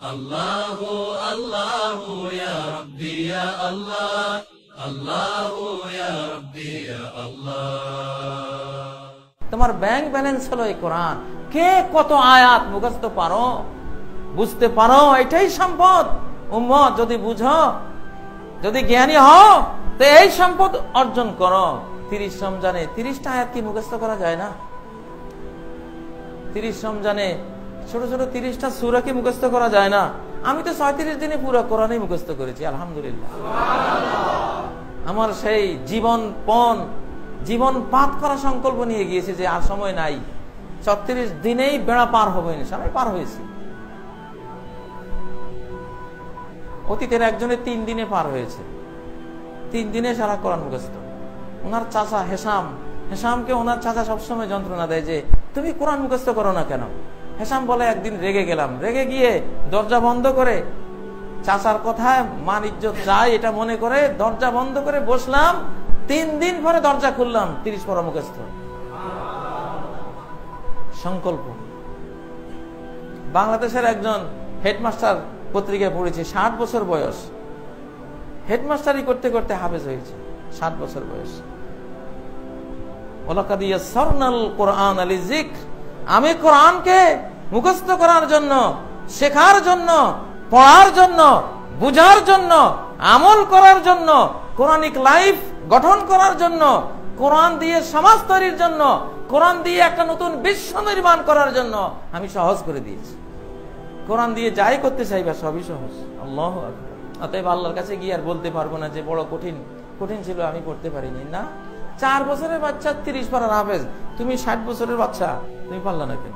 الله الله يا ربي يا الله الله يا ربي يا الله তোমার bank balance হলো এই কোরআন কে কত আয়াত মুখস্থ পারো বুঝতে পারো এটাই সম্পদ উম্মত যদি বুঝো যদি জ্ঞানী হও তো এই সম্পদ অর্জন করো তিরিশ রমজানে তিরিশটা আয়াত কি মুখস্থ করা যায় না তিরিশ রমজানে ছোট ছোট তিরিশটা সুরা কি মুখস্থ করা যায় না। আমি তো ছয়ত্রিশ দিনে পুরো কোরআনই মুখস্থ করেছি, আলহামদুলিল্লাহ। আমার সেই জীবন পণ, জীবন পাত করা সংকল্প নিয়ে গিয়েছে যে আর সময় নাই। ছত্রিশ দিনেই বেড়া পার হবে আমি পার হয়েছি। অতীতের একজনের তিন দিনে পার হয়েছে। তিন দিনে সারা কোরআন মুখস্থ। ওনার চাচা হেসাম, হেসামকে ওনার চাচা সবসময় যন্ত্রণা দেয় যে, তুমি কোরআন মুখস্থ করো না কেন? হেসাম বলে একদিন রেগে গেলাম। রেগে গিয়ে দরজা বন্ধ করে চাচার কথায় মান ইজ্জত চাই, এটা মনে করে দরজা বন্ধ করে বসলাম। তিন দিন পরে দরজা খুললাম, তিরিশ পর মুখস্থ সংকল্প। বাংলাদেশের একজন হেডমাস্টার পত্রিকায় পড়েছে, ষাট বছর বয়স। হেডমাস্টারি করতে করতে হাফেজ হয়েছে, ষাট বছর বয়স। আমি কোরআনকে মুখস্থ করার জন্য, শেখার জন্য, পড়ার জন্য, বুঝার জন্য, আমল করার জন্য, কোরআনিক লাইফ গঠন করার জন্য, কোরআন দিয়ে সমাজ তৈরির জন্য, কোরআন দিয়ে একটা নতুন বিশ্ব নির্মাণ করার জন্য আমি সহজ করে দিয়েছি। কোরআন দিয়ে যাই করতে চাইবা সবই সহজ। আল্লাহ অতএব আল্লাহর কাছে গিয়ে আর বলতে পারব না যে বড় কঠিন কঠিন ছিল, আমি পড়তে পারিনি। না, চার বছরের বাচ্চা, তিরিশ পারার হাফেজ। তুমি ষাট বছরের বাচ্চা, তুমি পারলা না কেন?